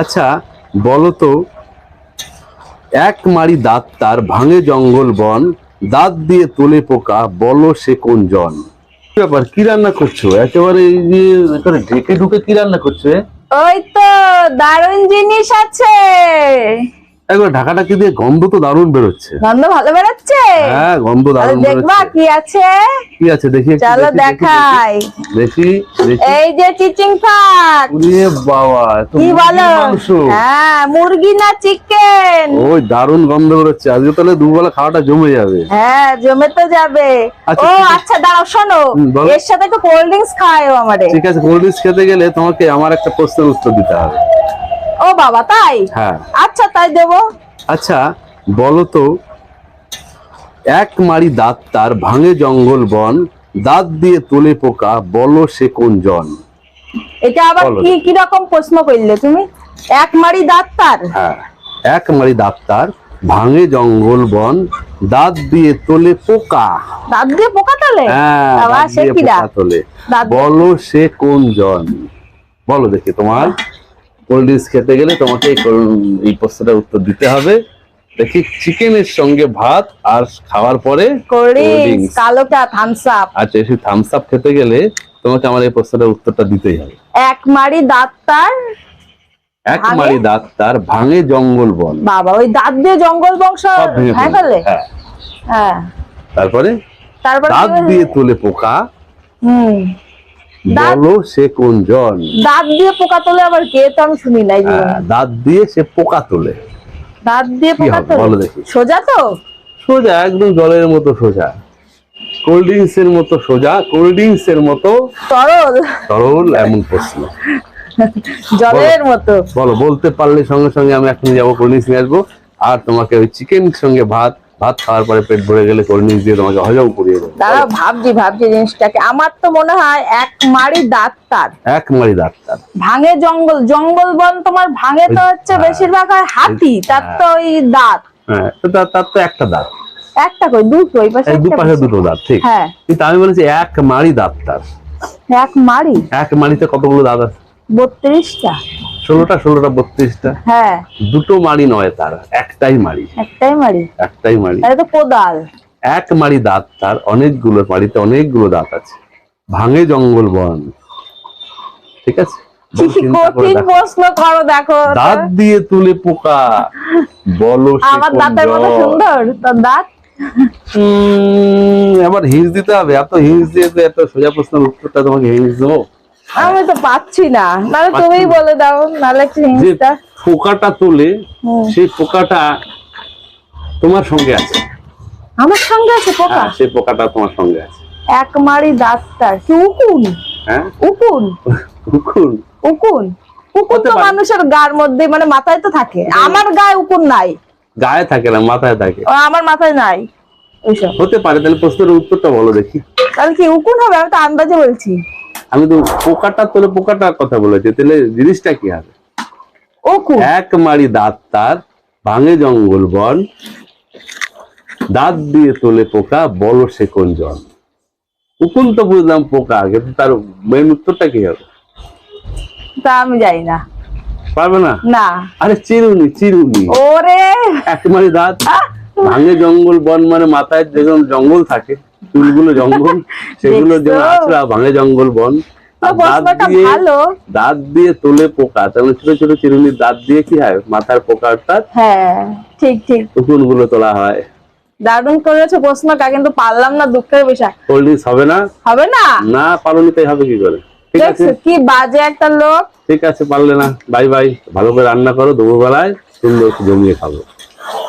আচ্ছা বলতো, এক মারি দাঁত তার ভাঙে জঙ্গল বন, দাঁত দিয়ে তোলে পোকা, বলো সে কোন জন? ব্যাপার, কি রান্না করছ? একেবারে এই যে ঢেকে ঢুকে কি রান্না করছ ওই তো দারুণ জিনিস আছে। একবার ঢাকাটাকে দিয়ে গন্ধ তো দারুণ বেরোচ্ছে। গন্ধ ভালো বেরোচ্ছে? হ্যাঁ গন্ধ দারুণ দেখবা কি আছে? কি আছে? দেখি চলো দেখি, দেখি, দেখাই। দেখি এই যে চিচিং ফাক ওরে বাবা কি বলো? হ্যাঁ মুরগি না চিকেন? ওই দারুণ গন্ধ বেরোচ্ছে। আজকে তাহলে দুবেলা খাওয়াটা জমে যাবে। হ্যাঁ জমে তো যাবে। আচ্ছা, ও আচ্ছা দাঁড়াও শোনো। এর সাথে একটু কোল্ড ড্রিঙ্কস খাওয়াও আমারে। ঠিক আছে কোল্ড ড্রিঙ্কস খেতে গেলে তোমাকে আমার একটা প্রশ্নের উত্তর দিতে হবে। ও বাবা তাই? হ্যাঁ। আচ্ছা তাই দেবো। আচ্ছা বলো তো এক মারি দাঁত তার ভাঙে জঙ্গল বন দাঁত দিয়ে তোলে পোকা বলো সে কোন জন? এটা আবার কি কি রকম প্রশ্ন করলে তুমি? এক মারি ডাক্তার হ্যাঁ এক মারি দাঁত তার ভাঙে জঙ্গল বন দাঁত দিয়ে তোলে পোকা। দাঁত দিয়ে পোকা তালে? হ্যাঁ দাঁত সে দিয়ে কিরা পোকা তোলে। দাঁত দিয়ে- বলো সে কোন জন? বলো দেখি তোমার। কোল্ড ড্রিঙ্কস খেতে গেলে তোমাকে এই প্রশ্নটার উত্তর দিতে হবে। দেখি চিকেনের সঙ্গে ভাত আর খাওয়ার পরে কোল্ড cold ড্রিঙ্কস drinks। কালো চা থামস আপ আচ্ছা সেই থামস আপ খেতে গেলে তোমাকে আমার এই প্রশ্নটার উত্তরটা দিতেই হবে। এক মারি ডাক্তার এক ভাঙে? মারি দাঁত তার ভাঙে জঙ্গল বন। বাবা ওই দাঁত দিয়ে জঙ্গল বংশ হ্যাঁ ফেলে। হ্যাঁ। হ্যাঁ। তারপরে তারপর দাঁত দিয়ে তোলে পোকা। হুম। দাঁত- বলো সে কোন জন? দাঁত দিয়ে পোকা তোলে আবার কে? তো আমি শুনি নাই হ্যাঁ, দাঁত দিয়ে সে পোকা তোলে। দাঁত দিয়ে পোকা তোলে? সোজা তো? সোজা একদম জলের মতো সোজা। কোল্ড ড্রিঙ্কস এর মতো সোজা কোল্ড ড্রিঙ্কস এর মতো তরল। এমন প্রশ্ন। জলের মতো। বলো বলতে পারলে সঙ্গে সঙ্গে আমি এখন যাব কোল্ড ড্রিঙ্কস নিয়ে আসব। আর তোমাকে ওই চিকেন সঙ্গে ভাত ভাত খাওয়ার পরে পেট ভরে গেলে দিয়ে তোমাকে হজম করিয়ে দেবো। দাঁড়াও ভাবছি ভাবছি জিনিসটাকে। আমার তো মনে হয় এক মারি দাঁত তার। এক মারি ভাঙে জঙ্গল জঙ্গল বন তোমার ভাঙে তো হচ্ছে হ্যাঁ। বেশিরভাগ হয় হাতি তার তো ওই দাঁত। হ্যাঁ তার তার তো একটা দাঁত। একটা কই? দুটো ওই পাশে দুপাশে পাশে। দুটো দাঁত ঠিক। হ্যাঁ। কিন্তু আমি বলেছি এক মারি ডাক্তার এক মারি? এক মারিতে কতগুলো দাঁত আছে? বত্রিশটা। ষোলোটা ষোলোটা বত্রিশটা। হ্যাঁ। দুটো মারি নয় তার একটাই মারি একটাই মারি একটাই মারি তো কোদাল। এক মারি দাঁত তার অনেকগুলো অনেকগুলো দাঁত আছে। ভাঙে জঙ্গল বন। ঠিক আছে? কঠিন প্রশ্ন করো দেখো। দাঁত দিয়ে তুলে পোকা। বলো আমার দাঁতের মতো সুন্দর তোর দাঁত? আবার হিংস দিতে হবে। এত হিংস দিয়ে এত সোজা প্রশ্নের উত্তরটা তোমাকে হিংস দেবো। আমি তো পাচ্ছি না। নাহলে পাচ্ছি তুমিই বলে দাও নাহলে যে পোকাটা তুলে সেই পোকাটা তোমার সঙ্গে আছে। আমার সঙ্গে আছে পোকা? হ্যাঁ সেই পোকাটা তোমার সঙ্গে আছে। এক মারি দাঁতটার কি উকুন? হ্যাঁ? উকুন? কুকুর উকুন? উকুন তো মানুষের গার মধ্যে মানে মাথায় তো থাকে। আমার গায়ে উকুন নাই। গায়ে থাকে না মাথায় থাকে। ও আমার মাথায় নাই। ওইসব। হতে পারে তাহলে প্রশ্নের উত্তরটা বলো দেখি। তাহলে কি উকুন হবে? আমি তো আন্দাজে বলছি। আমি তো পোকাটা তোলে পোকাটার কথা বলেছি তাহলে জিনিসটা কি হবে? এক মারি দাঁত তার ভাঙে জঙ্গল বন দাঁত দিয়ে তোলে পোকা বলো সে কোন জন? উকুন তো বুঝলাম পোকা কিন্তু তার মেন উত্তরটা কি হবে? তা আমি জানি না। পারবে না? না। আরে চিরুনি চিরুনি। ওরে! এক মারি দাঁত ভাঙে জঙ্গল বন মানে মাথায় যেরকম জঙ্গল থাকে চুলগুলো জঙ্গল সেগুলো যেমন আছড়া ভাঙে জঙ্গল বন দাঁত দিয়ে দাঁত দিয়ে তোলে পোকা। তার মানে ছোট ছোট চিরুনির দাঁত দিয়ে কি হয়? মাথার পোকা অর্থাৎ হ্যাঁ ঠিক ঠিক। উকুনগুলো তোলা হয়। দারুণ করেছ প্রশ্নটা কিন্তু পারলাম না দুঃখের বিষয়। কোল্ড হবে না? হবে না? না পারোনি তাই হবে কি করে? ঠিক আছে। কি বাজে একটা লোক। ঠিক আছে পারলে না। Bye bye. ভালো করে রান্না করো দুপুরবেলায়। সুন্দর জমিয়ে খাব।